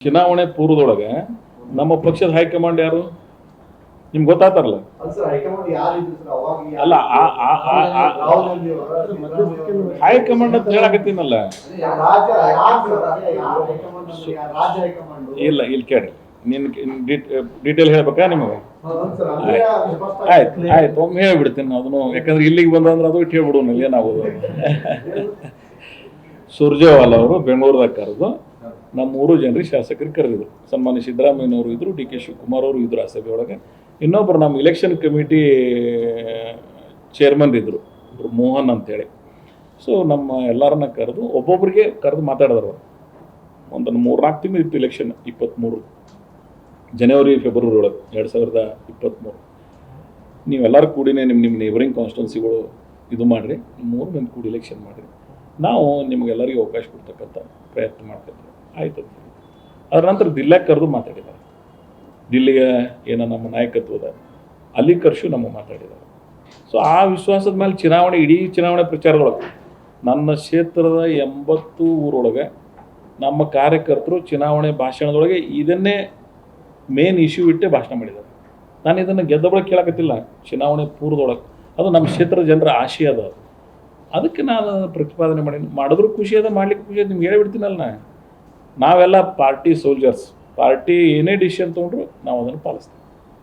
ಚುನಾವಣೆ ಪೂರ್ವದೊಳಗೆ ನಮ್ಮ ಪಕ್ಷದ ಹೈಕಮಾಂಡ್ ಯಾರು? ನಿಮ್ಗೆ ಗೊತ್ತಾತಾರಲ್ಲ ಅಲ್ಲ ಹೈಕಮಾಂಡ್ ಅಂತ ಹೇಳಕತ್ತೀನಲ್ಲ? ಇಲ್ಲ ಇಲ್ಲಿ ಕೇಳಿ. ನಿನ್ ಡೀಟೇಲ್ ಹೇಳ್ಬೇಕಾ ನಿಮಗೆ? ಹೌದು ಸರ್ ಅಂದ್ರೆ ಸ್ಪಷ್ಟ ಆಯ್ತು ಆಯ್ತು ಒಮ್ಮೆ ಹೇಳ್ಬಿಡ್ತೀನಿ ಅದನ್ನು ಯಾಕಂದ್ರೆ ಇಲ್ಲಿಗೆ ಬಂದಂದ್ರೆ ಅದು ಇಟ್ಟು ಹೇಳ್ಬಿಡೋಣ ಏನಾಗೋದು ಸುರ್ಜೇವಾಲ ಅವರು ಬೆಂಗಳೂರದಾಗ ಕರೆದು ನಮ್ಮ ಮೂರು ಜನರಿಗೆ ಶಾಸಕರಿಗೆ ಕರೆದಿದ್ರು. ಸನ್ಮಾನ್ಯ ಸಿದ್ದರಾಮಯ್ಯನವರು ಇದ್ದರು ಡಿ ಕೆ ಶಿವಕುಮಾರ್ ಅವರು ಇದ್ರು ಆ ಸಭೆಯೊಳಗೆ ಇನ್ನೊಬ್ಬರು ನಮ್ಮ ಇಲೆಕ್ಷನ್ ಕಮಿಟಿ ಚೇರ್ಮನ್ ಇದ್ದರು ಒಬ್ರು ಮೋಹನ್ ಅಂತೇಳಿ. ಸೊ ನಮ್ಮ ಎಲ್ಲರನ್ನ ಕರೆದು ಒಬ್ಬೊಬ್ಬರಿಗೆ ಕರೆದು ಮಾತಾಡಿದ್ರು ಒಂದು ಒಂದು ಮೂರ್ನಾಲ್ಕು ತಿಂಗಳು ಇತ್ತು ಇಲೆಕ್ಷನ್ ಇಪ್ಪತ್ತ್ಮೂರು ಜನವರಿ ಫೆಬ್ರವರಿ ಒಳಗೆ, ಎರಡು ಸಾವಿರದ ಇಪ್ಪತ್ತ್ಮೂರು ನೀವೆಲ್ಲರೂ ಕೂಡಿನೇ ನಿಮ್ಮ ನಿಮ್ಮ ನೇಬರಿಂಗ್ ಕಾನ್ಸ್ಟಿಟ್ಯೂನ್ಸಿಗಳು ಇದು ಮಾಡಿರಿ, ಮೂರು ಮಂದಿ ಕೂಡಿ ಇಲೆಕ್ಷನ್ ಮಾಡಿರಿ. ನಾವು ನಿಮಗೆಲ್ಲರಿಗೂ ಅವಕಾಶ ಕೊಡ್ತಕ್ಕಂಥ ಪ್ರಯತ್ನ ಮಾಡ್ತಿದ್ವಿ ಆಯ್ತು. ಅದರ ನಂತರ ದಿಲ್ಲಾಗ ಕರೆದು ಮಾತಾಡಿದ್ದಾರೆ. ದಿಲ್ಲಿಗೆ ಏನೋ ನಮ್ಮ ನಾಯಕತ್ವದ ಅಲ್ಲಿ ಕರ್ಶು ನಮ್ಮ ಮಾತಾಡಿದ್ದಾರೆ. ಸೊ ಆ ವಿಶ್ವಾಸದ ಮೇಲೆ ಚುನಾವಣೆ, ಇಡೀ ಚುನಾವಣೆ ಪ್ರಚಾರದೊಳಗೆ ನನ್ನ ಕ್ಷೇತ್ರದ ಎಂಬತ್ತು ಊರೊಳಗೆ ನಮ್ಮ ಕಾರ್ಯಕರ್ತರು ಚುನಾವಣೆ ಭಾಷಣದೊಳಗೆ ಇದನ್ನೇ ಮೇನ್ ಇಶ್ಯೂ ಇಟ್ಟೆ ಭಾಷಣ ಮಾಡಿದ್ದಾರೆ. ನಾನು ಇದನ್ನು ಗೆದ್ದೊಳಗೆ ಕೇಳಕತ್ತಿಲ್ಲ. ಚುನಾವಣೆ ಪೂರ್ವದೊಳಗೆ. ಅದು ನಮ್ಮ ಕ್ಷೇತ್ರದ ಜನರ ಆಶಯ ಅದು. ಅದಕ್ಕೆ ನಾನು ಪ್ರತಿಪಾದನೆ ಮಾಡಿ, ಮಾಡಿದ್ರು ಖುಷಿ ಅದ, ಮಾಡ್ಲಿಕ್ಕೆ ಖುಷಿ ಅದ. ನಿಮ್ಗೆ ಹೇಳಿಬಿಡ್ತೀನಲ್ಲ ನಾ ನಾವೆಲ್ಲ ಪಾರ್ಟಿ ಸೋಲ್ಜರ್ಸ್ ಪಾರ್ಟಿ ಏನೇ ಡಿಸಿಷನ್ ತೊಗೊಂಡ್ರು ನಾವು ಅದನ್ನು ಪಾಲಿಸ್ತೀವಿ.